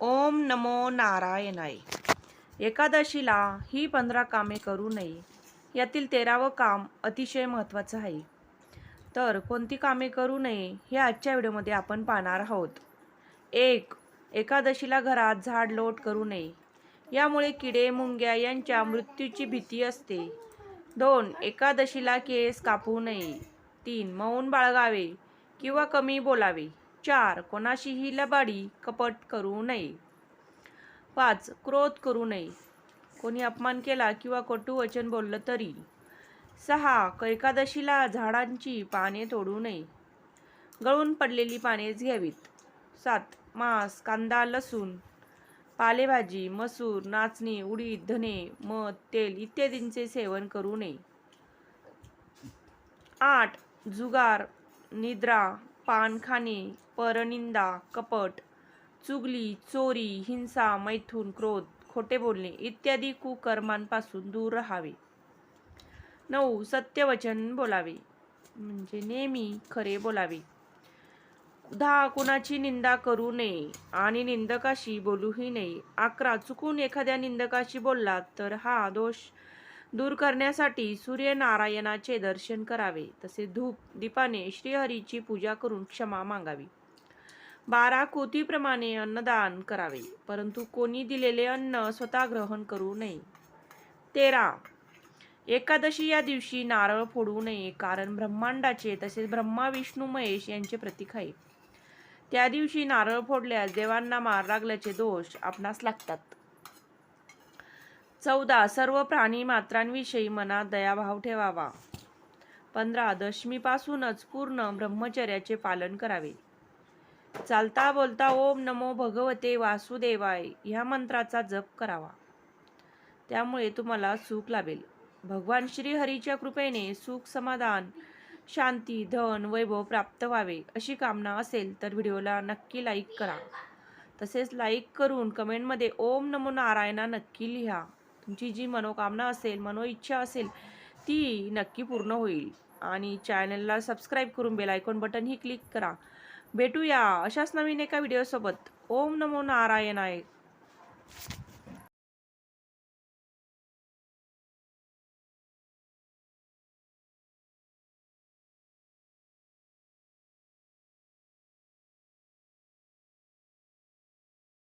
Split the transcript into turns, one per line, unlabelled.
ओम नमो नारायणाय. एकादशीला ही पंधरा कामे करू नये. यातील तेरावं काम अतिशय महत्त्वाचं आहे. तर कोणती कामे करू नये हे आजच्या व्हिडिओमध्ये आपण पाहणार आहोत. एक एकादशीला घरात झाड लोट करू नये. यामुळे किडे मुंग्या यांच्या मृत्यूची भीती असते. दोन एकादशीला केस कापू नये. तीन मौन बाळगावे किंवा कमी बोलावे. चार कोणाशीही लबाडी कपट करू नये. पाच क्रोध करू नये. कोणी अपमान केला किंवा कटू वचन बोललं तरी. सहा एकादशीला झाडांची पाने तोडू नये. गळून पडलेली पानेच घ्यावीत. सात मांस कांदा लसूण पालेभाजी मसूर नाचणी उडीद धने मध तेल इत्यादींचे सेवन करू नये. आठ जुगार निद्रा पानखाने परनिंदा कपट चुगली चोरी हिंसा मैथून क्रोध खोटे बोलणे इत्यादी कुकर्मांपासून दूर राहावे. नऊ सत्यवचन बोलावे म्हणजे नेहमी खरे बोलावे. दहा कुणाची निंदा करू नये आणि निंदकाशी बोलूही नये. अकरा चुकून एखाद्या निंदकाशी बोललात तर हा दोष दूर करण्यासाठी सूर्यनारायणाचे दर्शन करावे. तसे धूप दीपाने श्रीहरीची पूजा करून क्षमा मागावी. बारा कोतीप्रमाणे अन्नदान करावे परंतु कोणी दिलेले अन्न स्वतः ग्रहण करू नये. तेरा. एकादशी या दिवशी नारळ फोडू नये कारण ब्रह्मांडाचे तसेच ब्रह्मा विष्णू महेश यांचे प्रतीक आहे. त्या दिवशी नारळ फोडल्यास देवांना मार लागल्याचे दोष आपणास लागतात. चौदा सर्व प्राणी मात्रांविषयी मनात दयाभाव ठेवावा. पंधरा दशमीपासूनच पूर्ण ब्रह्मचर्याचे पालन करावे. चालता बोलता ओम नमो भगवते वासुदेवाय ह्या मंत्राचा जप करावा. त्यामुळे तुम्हाला सुख लाभेल. भगवान श्री हरीच्या कृपेने सुख समाधान शांती धन वैभव प्राप्त व्हावे अशी कामना असेल तर व्हिडिओला नक्की लाईक करा. तसेच लाईक करून कमेंटमध्ये ओम नमो नारायणा नक्की लिहा. तुमची जी मनोकामना असेल मनोइच्छा असेल ती नक्की पूर्ण होईल. आणि चॅनलला सबस्क्राईब करून बेल आयकॉन बटनही क्लिक करा. भेटूया अशाच नवीन एका व्हिडिओसोबत. ओम नमो नारायणाय.